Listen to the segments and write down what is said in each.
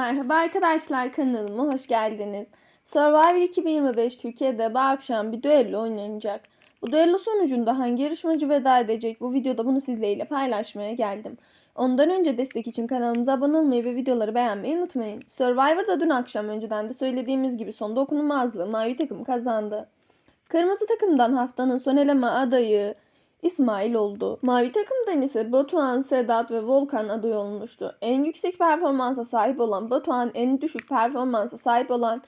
Merhaba arkadaşlar kanalıma hoş geldiniz. Survivor 2025 Türkiye'de bu akşam bir düello oynanacak. Bu düello sonucunda hangi yarışmacı veda edecek bu videoda bunu sizlerle paylaşmaya geldim. Ondan önce destek için kanalımıza abone olmayı ve videoları beğenmeyi unutmayın. Survivor'da dün akşam önceden de söylediğimiz gibi son dokunulmazlığı mavi takım kazandı. Kırmızı takımdan haftanın son eleme adayı İsmail oldu. Mavi takımdan ise Batuhan, Sedat ve Volkan aday olmuştu. En yüksek performansa sahip olan Batuhan, en düşük performansa sahip olan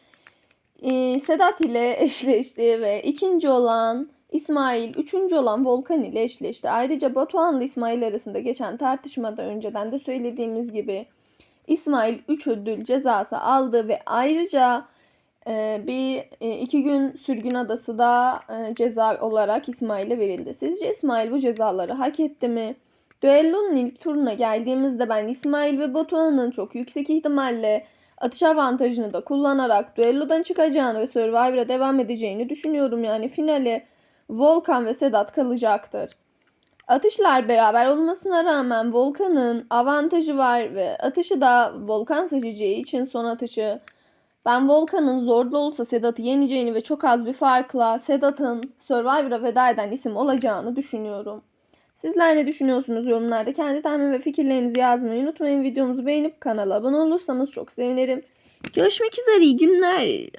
e, Sedat ile eşleşti ve ikinci olan İsmail, üçüncü olan Volkan ile eşleşti. Ayrıca Batuhan ile İsmail arasında geçen tartışmada önceden de söylediğimiz gibi İsmail 3 ödül cezası aldı ve ayrıca bir e, iki gün sürgün adası da e, ceza olarak İsmail'e verildi. Sizce İsmail bu cezaları hak etti mi? Düellonun ilk turuna geldiğimizde ben İsmail ve Batuhan'ın çok yüksek ihtimalle atış avantajını da kullanarak düellodan çıkacağını ve Survivor'a devam edeceğini düşünüyorum. Yani finale Volkan ve Sedat kalacaktır. Atışlar beraber olmasına rağmen Volkan'ın avantajı var ve atışı da Volkan seçeceği için son atışı ben Volkan'ın zorlu olsa Sedat'ı yeneceğini ve çok az bir farkla Sedat'ın Survivor'a veda eden isim olacağını düşünüyorum. Sizler ne düşünüyorsunuz yorumlarda? Kendi tahmin ve fikirlerinizi yazmayı unutmayın. Videomuzu beğenip kanala abone olursanız çok sevinirim. Görüşmek üzere iyi günler.